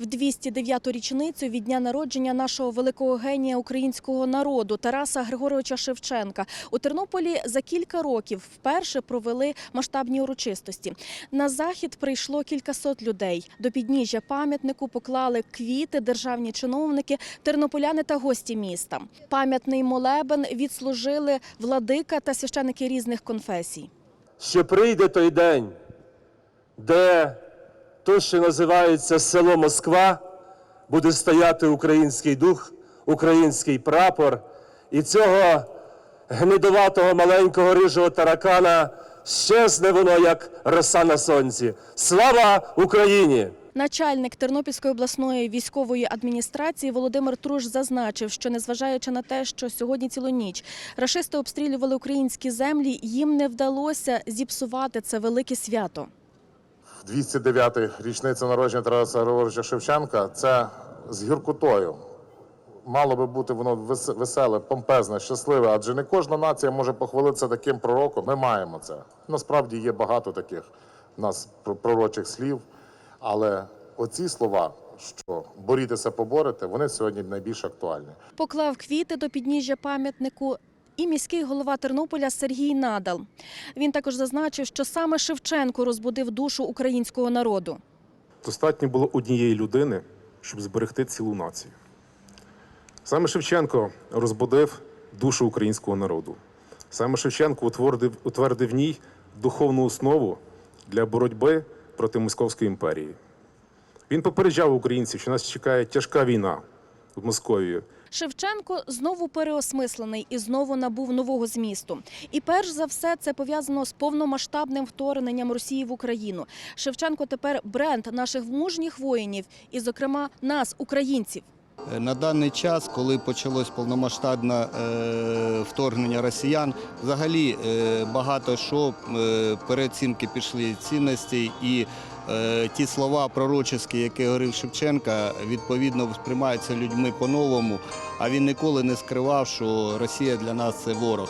В 209-ту річницю від дня народження нашого великого генія українського народу Тараса Григоровича Шевченка у Тернополі за кілька років вперше провели масштабні урочистості. На захід прийшло кількасот людей. До підніжжя пам'ятнику поклали квіти, державні чиновники, тернополяни та гості міста. Пам'ятний молебен відслужили владика та священики різних конфесій. Ще прийде той день, де то, що називається село Москва, буде стояти український дух, український прапор, і цього гнидуватого маленького рижого таракана щезне воно, як роса на сонці. Слава Україні! Начальник Тернопільської обласної військової адміністрації Володимир Труш зазначив, що незважаючи на те, що сьогодні цілу ніч рашисти обстрілювали українські землі, їм не вдалося зіпсувати це велике свято. 209 річниця народження Тараса Григоровича Шевченка це з гіркотою. Мало би бути воно вес- веселе, помпезне, щасливе, адже не кожна нація може похвалитися таким пророком. Ми маємо це. Насправді є багато таких у нас про- пророчих слів, але оці слова, що борітеся, поборете, вони сьогодні найбільш актуальні. Поклав квіти до підніжжя пам'ятнику. І міський голова Тернополя Сергій Надал. Він також зазначив, що саме Шевченко розбудив душу українського народу. Достатньо було однієї людини, щоб зберегти цілу націю. Саме Шевченко розбудив душу українського народу. Саме Шевченко утвердив, утвердив в ній духовну основу для боротьби проти Московської імперії. Він попереджав українців, що нас чекає тяжка війна з Московією. Шевченко знову переосмислений і знову набув нового змісту. І перш за все це пов'язано з повномасштабним вторгненням Росії в Україну. Шевченко тепер бренд наших мужніх воїнів, і, зокрема, нас, українців. На даний час, коли почалось повномасштабне е, вторгнення росіян, взагалі е, багато що е, переоцінки пішли цінностей і е, ті слова пророчеські, які говорив Шевченка, відповідно сприймаються людьми по-новому. А він ніколи не скривав, що Росія для нас це ворог.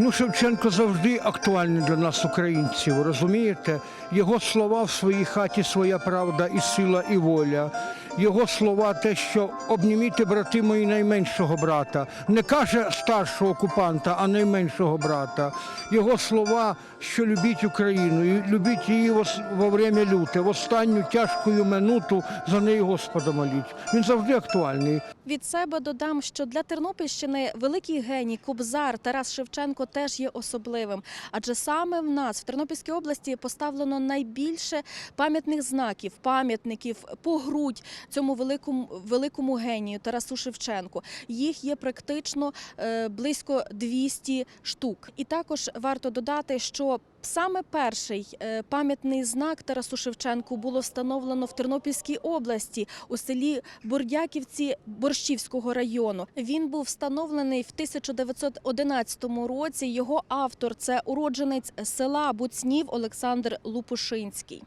Ну, Шевченко завжди актуальний для нас, українців, розумієте? Його слова в своїй хаті своя правда і сила, і воля. Його слова те, що обніміте брати мої найменшого брата. Не каже старшого окупанта, а найменшого брата. Його слова, що любіть Україну, любіть її во, время люте, в останню тяжку минуту за неї Господа моліть. Він завжди актуальний. Від себе додам, що для Тернопільщини великий геній Кобзар Тарас Шевченко теж є особливим. Адже саме в нас в Тернопільській області поставлено найбільше пам'ятних знаків, пам'ятників по грудь цьому великому великому генію Тарасу Шевченку. Їх є практично е, близько 200 штук. І також варто додати, що Саме перший е, пам'ятний знак Тарасу Шевченку було встановлено в Тернопільській області у селі Бурдяківці Борщівського району. Він був встановлений в 1911 році. Його автор це уродженець села Буцнів Олександр Лупушинський.